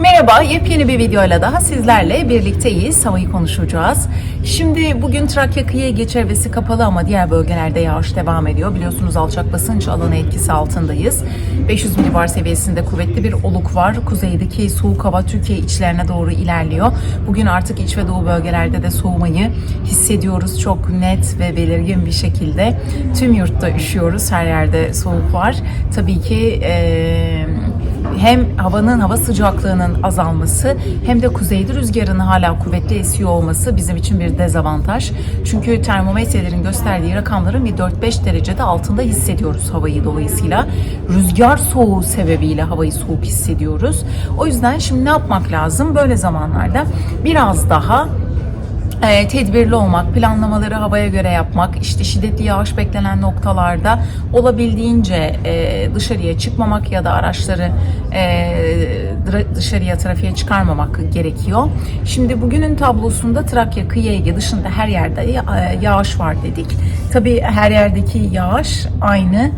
Merhaba, yepyeni bir videoyla daha sizlerle birlikteyiz. Havayı konuşacağız. Şimdi bugün Trakya kıyı Ege çevresi kapalı ama diğer bölgelerde yağış devam ediyor. Biliyorsunuz alçak basınç alanı etkisi altındayız. 500 milibar seviyesinde kuvvetli bir oluk var. Kuzeydeki soğuk hava Türkiye içlerine doğru ilerliyor. Bugün artık iç ve doğu bölgelerde de soğumayı hissediyoruz. Çok net ve belirgin bir şekilde. Tüm yurtta üşüyoruz. Her yerde soğuk var. Tabii ki eee hem havanın hava sıcaklığının azalması hem de kuzeyli rüzgarın hala kuvvetli esiyor olması bizim için bir dezavantaj. Çünkü termometrelerin gösterdiği rakamların bir 4-5 derecede altında hissediyoruz havayı dolayısıyla. Rüzgar soğuğu sebebiyle havayı soğuk hissediyoruz. O yüzden şimdi ne yapmak lazım? Böyle zamanlarda biraz daha e, tedbirli olmak, planlamaları havaya göre yapmak, işte şiddetli yağış beklenen noktalarda olabildiğince e, dışarıya çıkmamak ya da araçları e, dışarıya trafiğe çıkarmamak gerekiyor. Şimdi bugünün tablosunda Trakya, Kıyı Ege dışında her yerde e, yağış var dedik. Tabii her yerdeki yağış aynı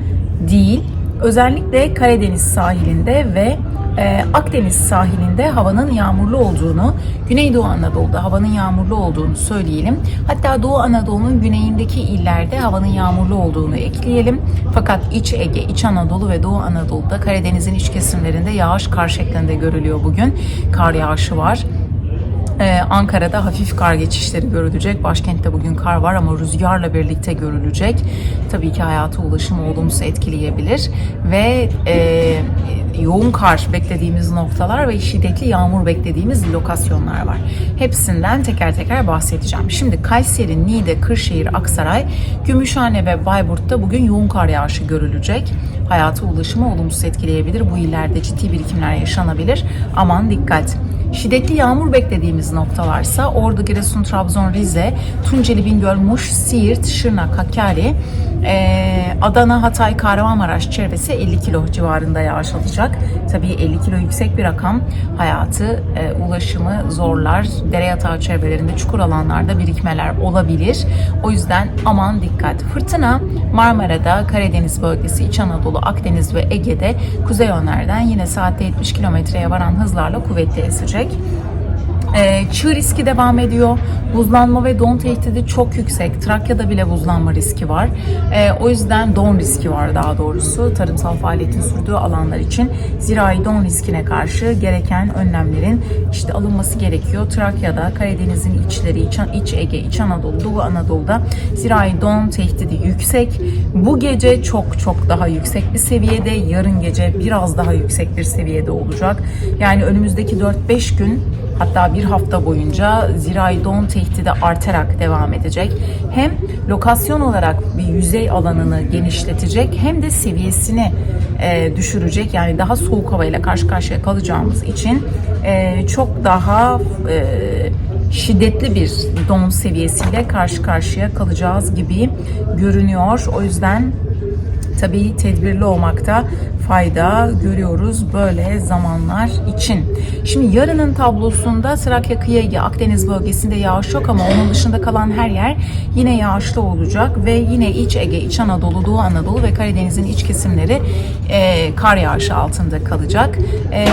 değil. Özellikle Karadeniz sahilinde ve ee, Akdeniz sahilinde havanın yağmurlu olduğunu, Güneydoğu Anadolu'da havanın yağmurlu olduğunu söyleyelim. Hatta Doğu Anadolu'nun güneyindeki illerde havanın yağmurlu olduğunu ekleyelim. Fakat İç Ege, İç Anadolu ve Doğu Anadolu'da Karadeniz'in iç kesimlerinde yağış kar şeklinde görülüyor bugün. Kar yağışı var. Ee, Ankara'da hafif kar geçişleri görülecek. Başkentte bugün kar var ama rüzgarla birlikte görülecek. Tabii ki hayata ulaşımı olumsuz etkileyebilir. Ve e, yoğun kar beklediğimiz noktalar ve şiddetli yağmur beklediğimiz lokasyonlar var. Hepsinden teker teker bahsedeceğim. Şimdi Kayseri, Niğde, Kırşehir, Aksaray, Gümüşhane ve Bayburt'ta bugün yoğun kar yağışı görülecek. Hayata ulaşımı olumsuz etkileyebilir. Bu illerde ciddi birikimler yaşanabilir. Aman dikkat. Şiddetli yağmur beklediğimiz noktalarsa Ordu, Giresun, Trabzon, Rize, Tunceli, Bingöl, Muş, Siirt, Şırnak, Hakkari, eee, Adana, Hatay, Kahramanmaraş çevresi 50 kilo civarında yağış alacak. Tabii 50 kilo yüksek bir rakam hayatı, e, ulaşımı zorlar. Dere yatağı çevrelerinde çukur alanlarda birikmeler olabilir. O yüzden aman dikkat. Fırtına Marmara'da, Karadeniz bölgesi, İç Anadolu, Akdeniz ve Ege'de kuzey yönlerden yine saatte 70 kilometreye varan hızlarla kuvvetli esecek. Ee, çığ riski devam ediyor. Buzlanma ve don tehdidi çok yüksek. Trakya'da bile buzlanma riski var. Ee, o yüzden don riski var daha doğrusu. Tarımsal faaliyetin sürdüğü alanlar için zirai don riskine karşı gereken önlemlerin işte alınması gerekiyor. Trakya'da, Karadeniz'in içleri, İç, İç Ege, İç Anadolu, Doğu Anadolu'da zirai don tehdidi yüksek. Bu gece çok çok daha yüksek bir seviyede. Yarın gece biraz daha yüksek bir seviyede olacak. Yani önümüzdeki 4-5 gün Hatta bir hafta boyunca zirai don tehdidi artarak devam edecek. Hem lokasyon olarak bir yüzey alanını genişletecek hem de seviyesini e, düşürecek. Yani daha soğuk havayla karşı karşıya kalacağımız için e, çok daha e, şiddetli bir don seviyesiyle karşı karşıya kalacağız gibi görünüyor. O yüzden tabii tedbirli olmakta fayda görüyoruz böyle zamanlar için. Şimdi yarının tablosunda Trakya Kıyı Ege Akdeniz bölgesinde yağış yok ama onun dışında kalan her yer yine yağışlı olacak ve yine İç Ege, İç Anadolu, Doğu Anadolu ve Karadeniz'in iç kesimleri e, kar yağışı altında kalacak. E,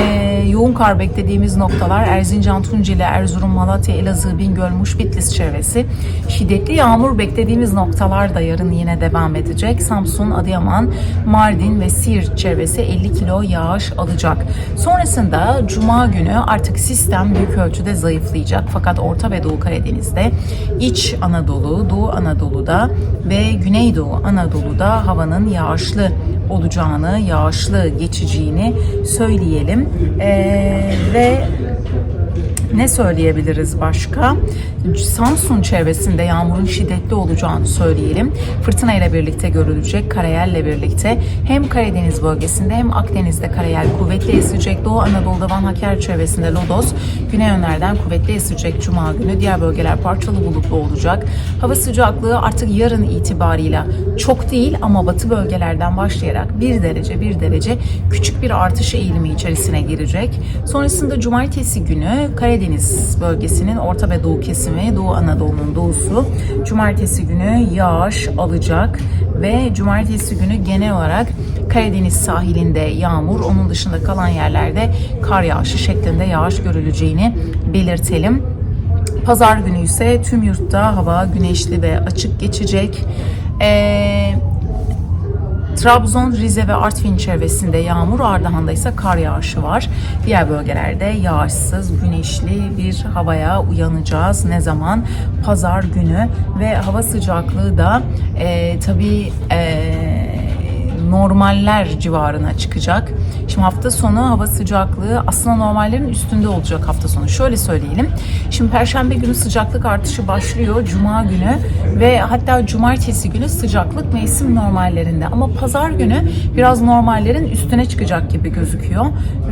yoğun kar beklediğimiz noktalar Erzincan, Tunceli, Erzurum, Malatya, Elazığ, Bingöl, Muş, Bitlis çevresi. Şiddetli yağmur beklediğimiz noktalar da yarın yine devam edecek. Samsun, Adıyaman, Mardin ve Siirt çevresi 50 kilo yağış alacak. Sonrasında Cuma günü artık sistem büyük ölçüde zayıflayacak. Fakat Orta ve Doğu Karadeniz'de, İç Anadolu, Doğu Anadolu'da ve Güneydoğu Anadolu'da havanın yağışlı olacağını, yağışlı geçeceğini söyleyelim. Ee, ve ne söyleyebiliriz başka? Samsun çevresinde yağmurun şiddetli olacağını söyleyelim. Fırtına ile birlikte görülecek, karayelle birlikte hem Karadeniz bölgesinde hem Akdeniz'de karayel kuvvetli esecek. Doğu Anadolu'da Van Haker çevresinde Lodos, güney yönlerden kuvvetli esecek Cuma günü. Diğer bölgeler parçalı bulutlu olacak. Hava sıcaklığı artık yarın itibarıyla çok değil ama batı bölgelerden başlayarak 1 derece 1 derece küçük bir artış eğilimi içerisine girecek. Sonrasında cumartesi günü Karadeniz bölgesinin orta ve doğu kesimi, Doğu Anadolu'nun doğusu cumartesi günü yağış alacak ve cumartesi günü genel olarak Karadeniz sahilinde yağmur, onun dışında kalan yerlerde kar yağışı şeklinde yağış görüleceğini belirtelim. Pazar günü ise tüm yurtta hava güneşli ve açık geçecek. Ee, Trabzon, Rize ve Artvin çevresinde yağmur, Ardahan'da ise kar yağışı var. Diğer bölgelerde yağışsız, güneşli bir havaya uyanacağız. Ne zaman? Pazar günü ve hava sıcaklığı da e, tabii e, normaller civarına çıkacak. Şimdi hafta sonu hava sıcaklığı aslında normallerin üstünde olacak hafta sonu. Şöyle söyleyelim. Şimdi perşembe günü sıcaklık artışı başlıyor. Cuma günü ve hatta cumartesi günü sıcaklık mevsim normallerinde. Ama pazar günü biraz normallerin üstüne çıkacak gibi gözüküyor.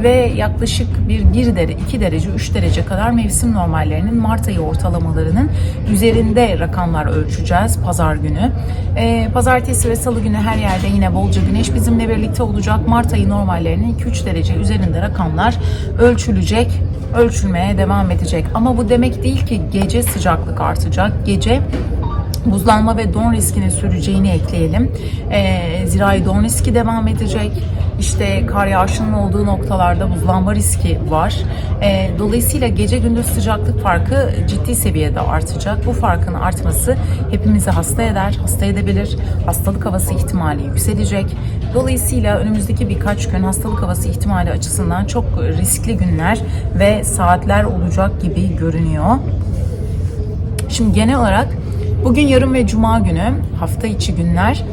Ve yaklaşık bir 1 derece, 2 derece, 3 derece kadar mevsim normallerinin Mart ayı ortalamalarının üzerinde rakamlar ölçeceğiz pazar günü. Ee, pazartesi ve salı günü her yerde yine bolca güneş bizimle birlikte olacak. Mart ayı normallerinin 2-3 derece üzerinde rakamlar ölçülecek, ölçülmeye devam edecek. Ama bu demek değil ki gece sıcaklık artacak. Gece buzlanma ve don riskini süreceğini ekleyelim. Ee, zirai don riski devam edecek. İşte kar yağışının olduğu noktalarda buzlanma riski var. Ee, dolayısıyla gece gündüz sıcaklık farkı ciddi seviyede artacak. Bu farkın artması hepimizi hasta eder, hasta edebilir. Hastalık havası ihtimali yükselecek. Dolayısıyla önümüzdeki birkaç gün hastalık havası ihtimali açısından çok riskli günler ve saatler olacak gibi görünüyor. Şimdi genel olarak bugün yarın ve cuma günü hafta içi günler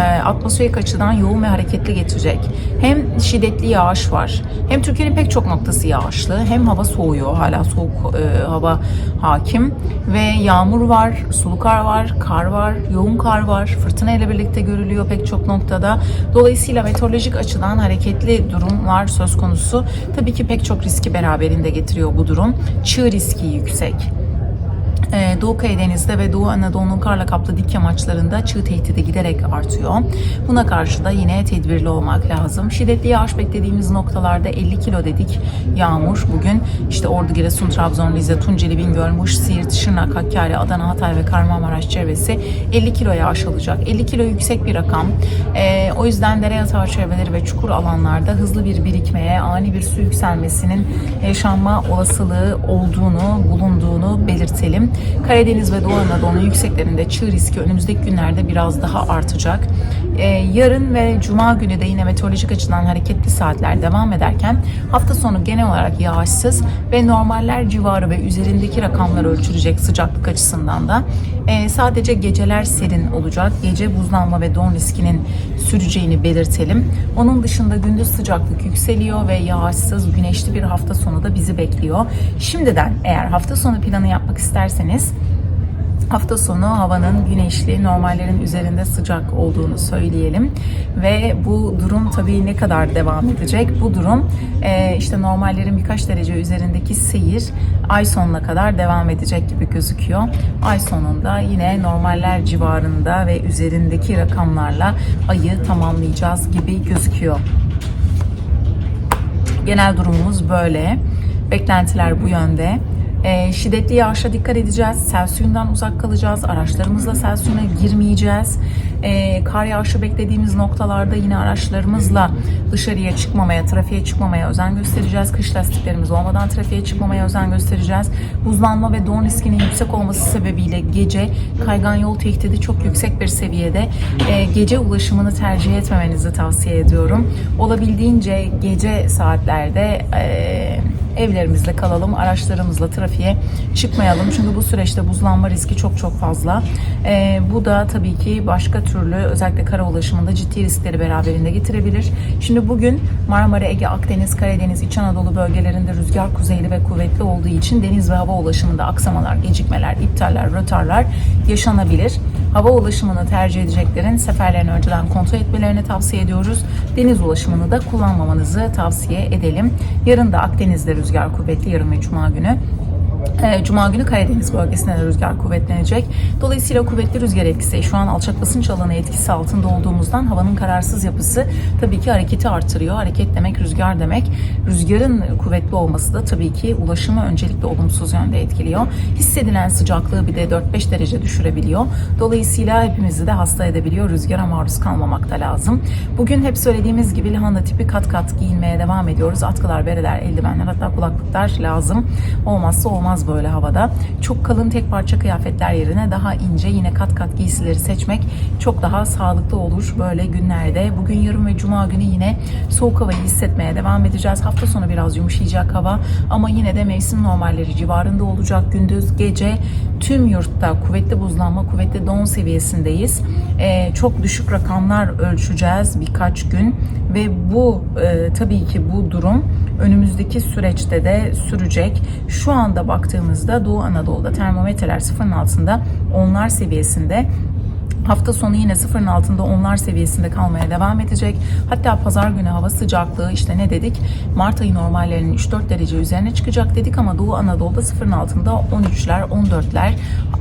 e, atmosferik açıdan yoğun ve hareketli geçecek. Hem şiddetli yağış var, hem Türkiye'nin pek çok noktası yağışlı, hem hava soğuyor, hala soğuk e, hava hakim ve yağmur var, sulu kar var, kar var, yoğun kar var, fırtına ile birlikte görülüyor pek çok noktada. Dolayısıyla meteorolojik açıdan hareketli durumlar söz konusu. Tabii ki pek çok riski beraberinde getiriyor bu durum. Çığ riski yüksek. Ee, Doğu Karadeniz'de ve Doğu Anadolu'nun karla kaplı dik yamaçlarında çığ tehdidi giderek artıyor. Buna karşı da yine tedbirli olmak lazım. Şiddetli yağış beklediğimiz noktalarda 50 kilo dedik yağmur bugün. işte Ordu, Giresun, Trabzon, Rize, Tunceli, Bingöl, Muş, Siirt, Şırnak, Hakkari, Adana, Hatay ve Kahramanmaraş çevresi 50 kilo yağış alacak. 50 kilo yüksek bir rakam. Ee, o yüzden dere yatağı çevreleri ve çukur alanlarda hızlı bir birikmeye, ani bir su yükselmesinin yaşanma olasılığı olduğunu, bulunduğunu belirtelim. Karadeniz ve Doğu Anadolu yükseklerinde çığ riski önümüzdeki günlerde biraz daha artacak. Ee, yarın ve Cuma günü de yine meteorolojik açıdan hareketli saatler devam ederken hafta sonu genel olarak yağışsız ve normaller civarı ve üzerindeki rakamlar ölçülecek sıcaklık açısından da. Ee, sadece geceler serin olacak. Gece buzlanma ve don riskinin süreceğini belirtelim. Onun dışında gündüz sıcaklık yükseliyor ve yağışsız, güneşli bir hafta sonu da bizi bekliyor. Şimdiden eğer hafta sonu planı yapmak isterseniz Hafta sonu havanın güneşli, normallerin üzerinde sıcak olduğunu söyleyelim. Ve bu durum tabii ne kadar devam edecek? Bu durum e, işte normallerin birkaç derece üzerindeki seyir ay sonuna kadar devam edecek gibi gözüküyor. Ay sonunda yine normaller civarında ve üzerindeki rakamlarla ayı tamamlayacağız gibi gözüküyor. Genel durumumuz böyle. Beklentiler bu yönde. E, şiddetli yağışa dikkat edeceğiz. Sel suyundan uzak kalacağız. Araçlarımızla sel suyuna girmeyeceğiz. E, kar yağışı beklediğimiz noktalarda yine araçlarımızla dışarıya çıkmamaya, trafiğe çıkmamaya özen göstereceğiz. Kış lastiklerimiz olmadan trafiğe çıkmamaya özen göstereceğiz. Buzlanma ve don riskinin yüksek olması sebebiyle gece kaygan yol tehdidi çok yüksek bir seviyede. E, gece ulaşımını tercih etmemenizi tavsiye ediyorum. Olabildiğince gece saatlerde e, evlerimizde kalalım, araçlarımızla trafiğe çıkmayalım. Çünkü bu süreçte buzlanma riski çok çok fazla. Ee, bu da tabii ki başka türlü özellikle kara ulaşımında ciddi riskleri beraberinde getirebilir. Şimdi bugün Marmara, Ege, Akdeniz, Karadeniz, İç Anadolu bölgelerinde rüzgar kuzeyli ve kuvvetli olduğu için deniz ve hava ulaşımında aksamalar, gecikmeler, iptaller, rötarlar yaşanabilir. Hava ulaşımını tercih edeceklerin seferlerini önceden kontrol etmelerini tavsiye ediyoruz. Deniz ulaşımını da kullanmamanızı tavsiye edelim. Yarın da Akdeniz'de rüzgar kuvvetli yarın ve cuma günü. Ee, Cuma günü Karadeniz bölgesinde de rüzgar kuvvetlenecek. Dolayısıyla kuvvetli rüzgar etkisi, şu an alçak basınç alanı etkisi altında olduğumuzdan havanın kararsız yapısı tabii ki hareketi artırıyor. Hareket demek rüzgar demek. Rüzgarın kuvvetli olması da tabii ki ulaşımı öncelikle olumsuz yönde etkiliyor. Hissedilen sıcaklığı bir de 4-5 derece düşürebiliyor. Dolayısıyla hepimizi de hasta edebiliyor. Rüzgara maruz kalmamak da lazım. Bugün hep söylediğimiz gibi lahana tipi kat kat giyinmeye devam ediyoruz. Atkılar, bereler, eldivenler hatta kulaklıklar lazım. Olmazsa olmaz böyle havada. Çok kalın tek parça kıyafetler yerine daha ince yine kat kat giysileri seçmek çok daha sağlıklı olur böyle günlerde. Bugün yarın ve cuma günü yine soğuk havayı hissetmeye devam edeceğiz. Hafta sonu biraz yumuşayacak hava ama yine de mevsim normalleri civarında olacak. Gündüz gece tüm yurtta kuvvetli buzlanma, kuvvetli don seviyesindeyiz. Ee, çok düşük rakamlar ölçeceğiz birkaç gün ve bu e, tabii ki bu durum önümüzdeki süreçte de sürecek. Şu anda baktığımızda Doğu Anadolu'da termometreler sıfırın altında onlar seviyesinde. Hafta sonu yine sıfırın altında onlar seviyesinde kalmaya devam edecek. Hatta pazar günü hava sıcaklığı işte ne dedik? Mart ayı normallerinin 3-4 derece üzerine çıkacak dedik ama Doğu Anadolu'da sıfırın altında 13'ler, 14'ler,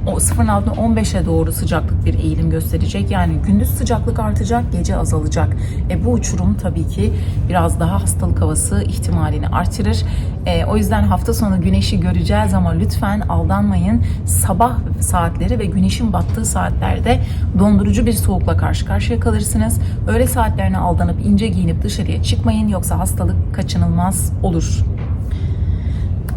o sıfırın altında 15'e doğru sıcaklık bir eğilim gösterecek. Yani gündüz sıcaklık artacak, gece azalacak. E bu uçurum tabii ki biraz daha hastalık havası ihtimalini artırır. E, o yüzden hafta sonu güneşi göreceğiz ama lütfen aldanmayın. Sabah saatleri ve güneşin battığı saatlerde dondurucu bir soğukla karşı karşıya kalırsınız. Öğle saatlerine aldanıp ince giyinip dışarıya çıkmayın yoksa hastalık kaçınılmaz olur.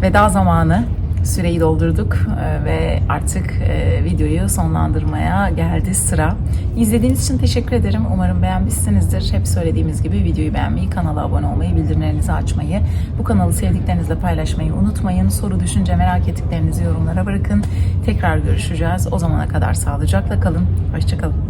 Veda zamanı. Süreyi doldurduk e, ve artık e, videoyu sonlandırmaya geldi sıra. İzlediğiniz için teşekkür ederim. Umarım beğenmişsinizdir. Hep söylediğimiz gibi videoyu beğenmeyi, kanala abone olmayı, bildirimlerinizi açmayı, bu kanalı sevdiklerinizle paylaşmayı unutmayın. Soru, düşünce, merak ettiklerinizi yorumlara bırakın. Tekrar görüşeceğiz. O zamana kadar sağlıcakla kalın. Hoşçakalın.